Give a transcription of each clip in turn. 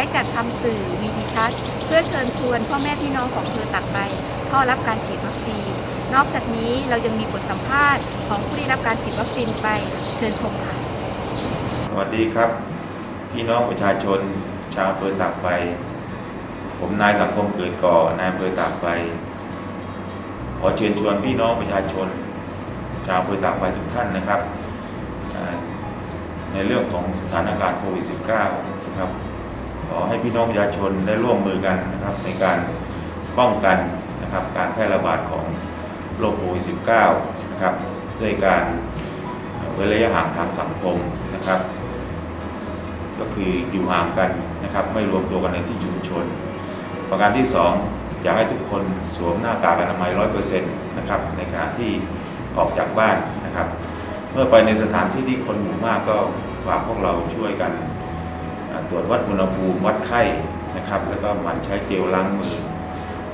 ได้จัดคำสื่อวีดีทัศน์เพื่อเชิญชวนพ่อแม่พี่น้องของอำเภอตากใบเข้ารับการฉีดวัคซีน นอกจากนี้เรายังมีบทสัมภาษณ์ของผู้ได้รับการฉีดวัคซีนไปเชิญชมค่ะ สวัสดีครับ พี่น้องประชาชนชาวอำเภอตากใบ ผมนายสังคมเกิดก่อนายอำเภอตากใบ ขอเชิญชวนพี่น้องประชาชน ชาวอำเภอตากใบทุกท่านนะครับ ในเรื่องของสถานการณ์โควิด -19 นะครับ ขอให้พี่น้องประชาชนได้ร่วมมือกันนะครับในการป้องกันนะครับการแพร่ระบาดของโรคโควิด -19 นะครับด้วยการเว้นระยะห่างทางสังคมนะครับ ก็คืออยู่ห่างกันนะครับ ไม่รวมตัวกันในที่ชุมชน ประการที่ 2 อยากให้ทุกคนสวมหน้ากากอนามัยร้อยเปอร์เซ็นต์นะครับในขณะที่ออกจากบ้านนะครับ เมื่อไปในสถานที่ที่คนหมู่มากก็ฝากพวกเราช่วยกัน ตรวจวัดอุณหภูมิวัดไข้นะครับ แล้วก็หมั่นใช้เจลล้างมือ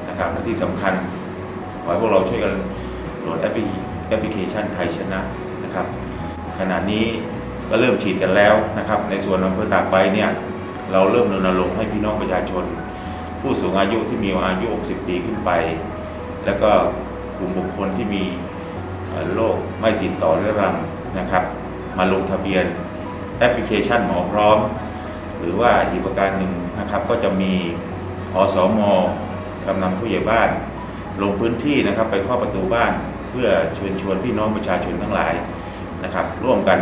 นะครับและที่สำคัญขอให้พวกเราช่วยกันโหลดแอปพลิแอปพลิเคชันไทยชนะนะครับ ขณะนี้ก็เริ่มฉีดกันแล้วนะครับ ในส่วนอำเภอตากใบเนี่ยเราเริ่มรณรงค์ให้พี่น้องประชาชน ผู้สูงอายุที่มีอายุ 60 ปีขึ้นไป แล้วก็กลุ่มบุคคลที่มีโรคไม่ติดต่อเรื้อรังนะครับ มาลงทะเบียนแอปพลิเคชันหมอพร้อม รือว่าอีกประการหนึ่งนะครับก็จะมีอสมกำนันผู้ใหญ่บ้าน ลงพื้นที่นะครับไปเคาะประตูบ้านเพื่อเชิญชวนพี่น้องประชาชนทั้งหลายนะครับร่วมกัน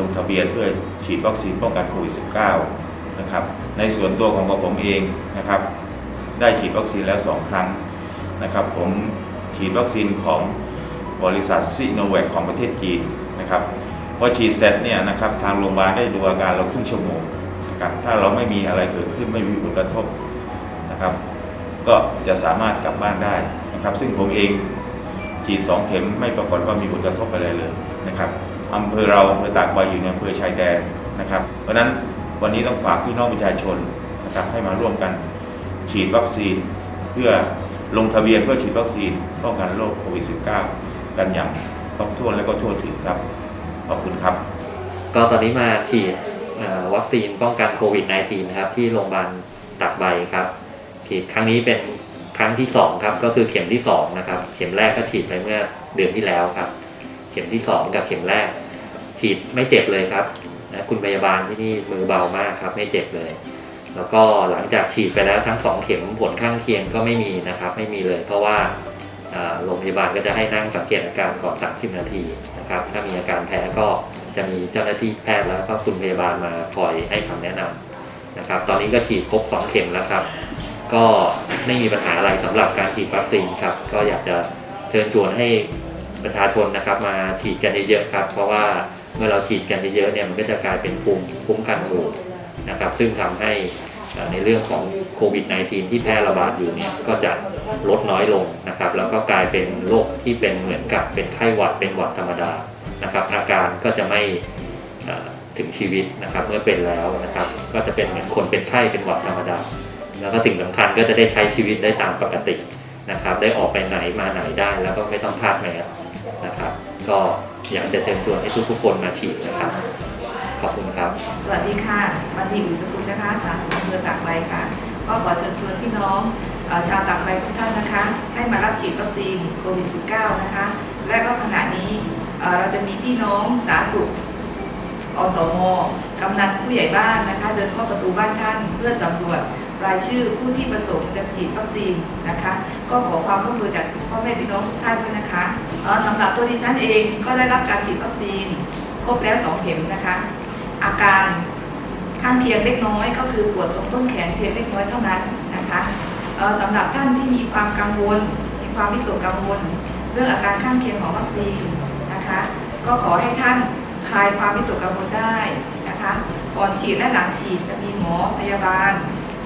ลงทะเบียนเพื่อฉีดวัคซีนป้องกันโควิด -19 นะครับในส่วนตัวของผมเองนะครับได้ฉีดวัคซีนแล้ว 2 ครั้งนะครับผมฉีดวัคซีนของบริษัทซีโนแวคของประเทศจีนนะครับ พอฉีดเสร็จเนี่ยนะครับทางโรงพยาบาลได้ดูอาการเราครึ่งชั่วโมงนะครับถ้าเราไม่มีอะไรเกิดขึ้นไม่มีผลกระทบนะครับ ก็จะสามารถกลับบ้านได้นะครับ ซึ่งผมเองฉีด2เข็มไม่ปรากฏว่ามีผลกระทบอะไรเลยนะครับอำเภอเราอำเภอตากใบอยู่ในอำเภอชายแดนนะครับ เพราะฉะนั้นวันนี้ต้องฝากพี่น้องประชาชนนะครับให้มาร่วมกันฉีดวัคซีน เพื่อลงทะเบียนเพื่อฉีดวัคซีนป้องกันโรคโควิด -19 กันอย่างครบถ้วนและก็ทั่วถึงครับ ขอบคุณครับ ก็ตอนนี้มาฉีดวัคซีนป้องกันโควิด -19 นะครับที่โรงพยาบาลตักใบครับฉีดครั้งนี้เป็นครั้งที่2ครับก็คือเข็มที่2นะครับเข็มแรกก็ฉีดไปเมื่อเดือนที่แล้วครับ เข็มที่ 2 กับเข็มแรก ฉีดไม่เจ็บเลยครับนะคุณพยาบาลที่นี่มือเบามากครับ ไม่เจ็บเลย แล้วก็หลังจากฉีดไปแล้วทั้ง 2 เข็มผลข้างเคียงก็ไม่มีนะครับ ไม่มีเลย เพราะว่า โรงพยาบาลก็จะให้นั่งสังเกตอาการก่อน 30 นาทีนะครับ ถ้ามีอาการแพ้ก็จะมีเจ้าหน้าที่แพทย์แล้วก็คุณพยาบาลมาคอยให้คำแนะนำนะครับ ตอนนี้ก็ฉีดครบ 2 เข็มแล้วครับ ก็ไม่มีปัญหาอะไรสำหรับการฉีดวัคซีนครับ ก็อยากจะเชิญชวนให้ประชาชนนะครับมาฉีดกันเยอะๆครับ เพราะว่าเมื่อเราฉีดกันเยอะๆเนี่ยมันก็จะกลายเป็นภูมิคุ้มกันหมู่นะครับ ซึ่งทำให้ ในเรื่องของโควิด -19 ที่แพร่ระบาดอยู่เนี่ยก็จะลดน้อยลงนะครับ แล้วก็กลายเป็นโรคที่เป็นเหมือนกับเป็นไข้หวัดเป็นหวัดธรรมดานะครับ อาการก็จะไม่ถึงชีวิตนะครับเมื่อเป็นแล้วนะครับ ก็จะเป็นเหมือนคนเป็นไข้เป็นหวัดธรรมดา แล้วก็สิ่งสำคัญก็จะได้ใช้ชีวิตได้ตามปกตินะครับ ได้ออกไปไหนมาไหนได้แล้วก็ไม่ต้องพาดแมสนะครับ ก็อยากจะเชิญชวนให้ทุกๆคนมาฉีดนะครับ ขอบคุณครับ สวัสดีค่ะ บันดีอุยสกุลนะคะสาธารณสุขอำเภอตากใบค่ะ ก็ขอเชิญชวนพี่น้องชาวตากใบทุกท่านนะคะ ให้มารับฉีดวัคซีนโควิด -19 นะคะ และก็ขณะนี้เราจะมีพี่น้องสาธารณสุขอสมกำนันผู้ใหญ่บ้านนะคะ เดินเข้าประตูบ้านท่านเพื่อสำรวจรายชื่อผู้ที่ประสงค์จะฉีดวัคซีนนะคะ ก็ขอความร่วมมือจากพ่อแม่พี่น้องทุกท่านด้วยนะคะสำหรับตัวดิฉันเองก็ได้รับการฉีดวัคซีนครบแล้วสองเข็มนะคะ อาการข้างเคียงเล็กน้อย ก็คือปวดตรงต้นแขนเพียงเล็กน้อยเท่านั้นนะคะสำหรับท่านที่มีความกังวล มีความวิตกกังวล เรื่องอาการข้างเคียงของวัคซีนนะคะก็ขอให้ท่านคลายความวิตกกังวลได้นะคะก่อนฉีดและหลังฉีดจะมีหมอพยาบาล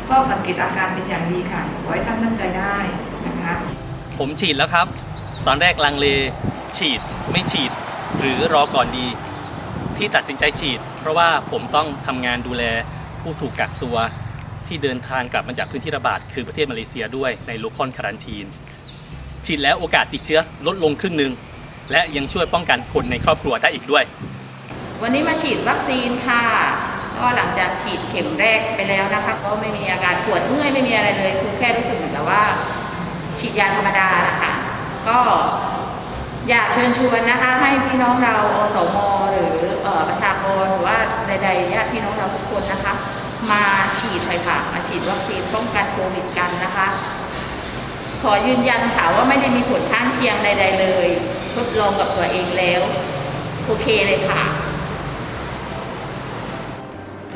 เฝ้าสังเกตอาการเป็นอย่างดีค่ะ ขอให้ท่านมั่นใจได้นะคะผมฉีดแล้วครับ ตอนแรกลังเลฉีดไม่ฉีด หรือรอก่อนดี ที่ตัดสินใจฉีด เพราะว่าผมต้องทำงานดูแลผู้ถูกกักตัวที่เดินทางกลับมาจากพื้นที่ระบาดคือประเทศมาเลเซียด้วยในโลคอนคารันทีน ฉีดแล้วโอกาสติดเชื้อลดลงครึ่งหนึ่งและยังช่วยป้องกันคนในครอบครัวได้อีกด้วย วันนี้มาฉีดวัคซีนค่ะก็หลังจากฉีดเข็มแรกไปแล้วนะคะก็ไม่มีอาการปวดเมื่อยไม่มีอะไรเลยคือแค่รู้สึกเหมือนกับว่า ฉีดยาธรรมดานะคะก็ อยากเชิญชวนนะคะ ให้พี่น้องเราอสมหรือเอ่อประชากรหรือว่าใดๆญาติพี่น้องเราทุกคนนะคะ มาฉีดเลยค่ะมาฉีดวัคซีนป้องกันโควิดกันนะคะ ขอยืนยันค่ะว่าไม่ได้มีผลข้างเคียงใด ๆ เลย ทดลองกับตัวเองแล้ว โอเคเลยค่ะ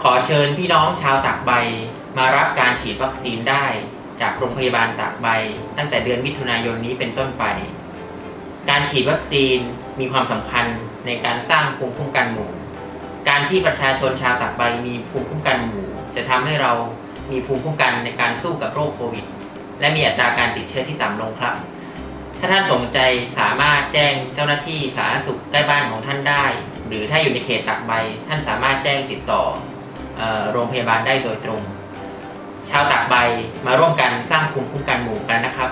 ขอเชิญพี่น้องชาวตากใบ มารับการฉีดวัคซีนได้ จากโรงพยาบาลตากใบ ตั้งแต่เดือนมิถุนายนนี้เป็นต้นไป การฉีดวัคซีนมีความสำคัญในการสร้างภูมิคุ้มกันหมู่ การที่ประชาชนชาวตากใบมีภูมิคุ้มกันหมู่ จะทำให้เรามีภูมิคุ้มกันในการสู้กับโรคโควิด และมีอัตราการติดเชื้อที่ต่ำลงครับ ถ้าท่านสนใจสามารถแจ้งเจ้าหน้าที่สาธารณสุขใกล้บ้านของท่านได้ หรือถ้าอยู่ในเขตตากใบ ท่านสามารถแจ้งติดต่อโรงพยาบาลได้โดยตรง ชาวตากใบมาร่วมกันสร้างภูมิคุ้มกันหมู่กันนะครับ